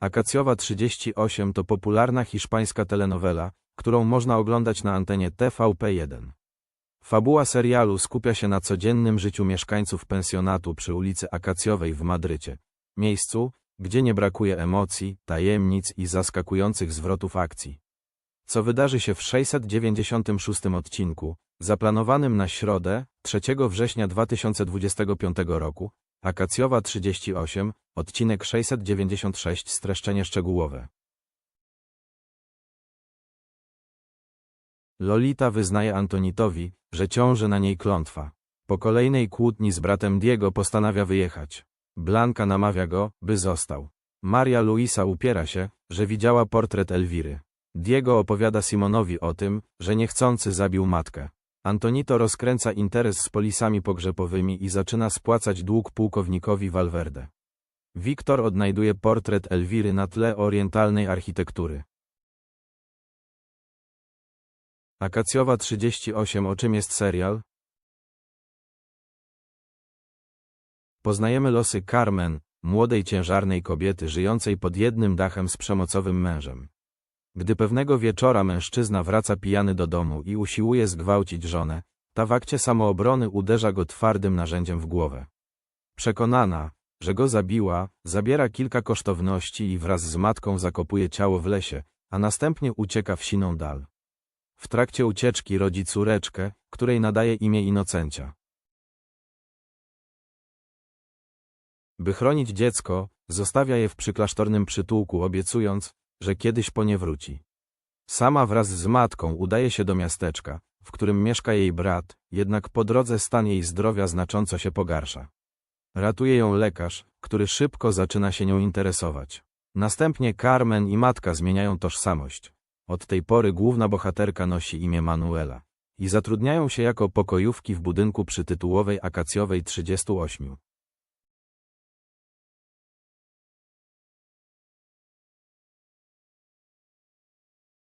Akacjowa 38 to popularna hiszpańska telenowela, którą można oglądać na antenie TVP1. Fabuła serialu skupia się na codziennym życiu mieszkańców pensjonatu przy ulicy Akacjowej w Madrycie. Miejscu, gdzie nie brakuje emocji, tajemnic i zaskakujących zwrotów akcji. Co wydarzy się w 696 odcinku, zaplanowanym na środę, 3 września 2025 roku, Akacjowa 38, odcinek 696 streszczenie szczegółowe. Lolita wyznaje Antonitowi, że ciąży na niej klątwa. Po kolejnej kłótni z bratem Diego postanawia wyjechać. Blanka namawia go, by został. Maria Luisa upiera się, że widziała portret Elwiry. Diego opowiada Simonowi o tym, że niechcący zabił matkę. Antonito rozkręca interes z polisami pogrzebowymi i zaczyna spłacać dług pułkownikowi Valverde. Wiktor odnajduje portret Elwiry na tle orientalnej architektury. Akacjowa 38 O czym jest serial? Poznajemy losy Carmen, młodej ciężarnej kobiety żyjącej pod jednym dachem z przemocowym mężem. Gdy pewnego wieczora mężczyzna wraca pijany do domu i usiłuje zgwałcić żonę, ta w akcie samoobrony uderza go twardym narzędziem w głowę. Przekonana, że go zabiła, zabiera kilka kosztowności i wraz z matką zakopuje ciało w lesie, a następnie ucieka w siną dal. W trakcie ucieczki rodzi córeczkę, której nadaje imię Inocencia. By chronić dziecko, zostawia je w przyklasztornym przytułku, obiecując, że kiedyś po nie wróci. Sama wraz z matką udaje się do miasteczka, w którym mieszka jej brat, jednak po drodze stan jej zdrowia znacząco się pogarsza. Ratuje ją lekarz, który szybko zaczyna się nią interesować. Następnie Carmen i matka zmieniają tożsamość. Od tej pory główna bohaterka nosi imię Manuela i zatrudniają się jako pokojówki w budynku przytytułowej Akacjowej 38.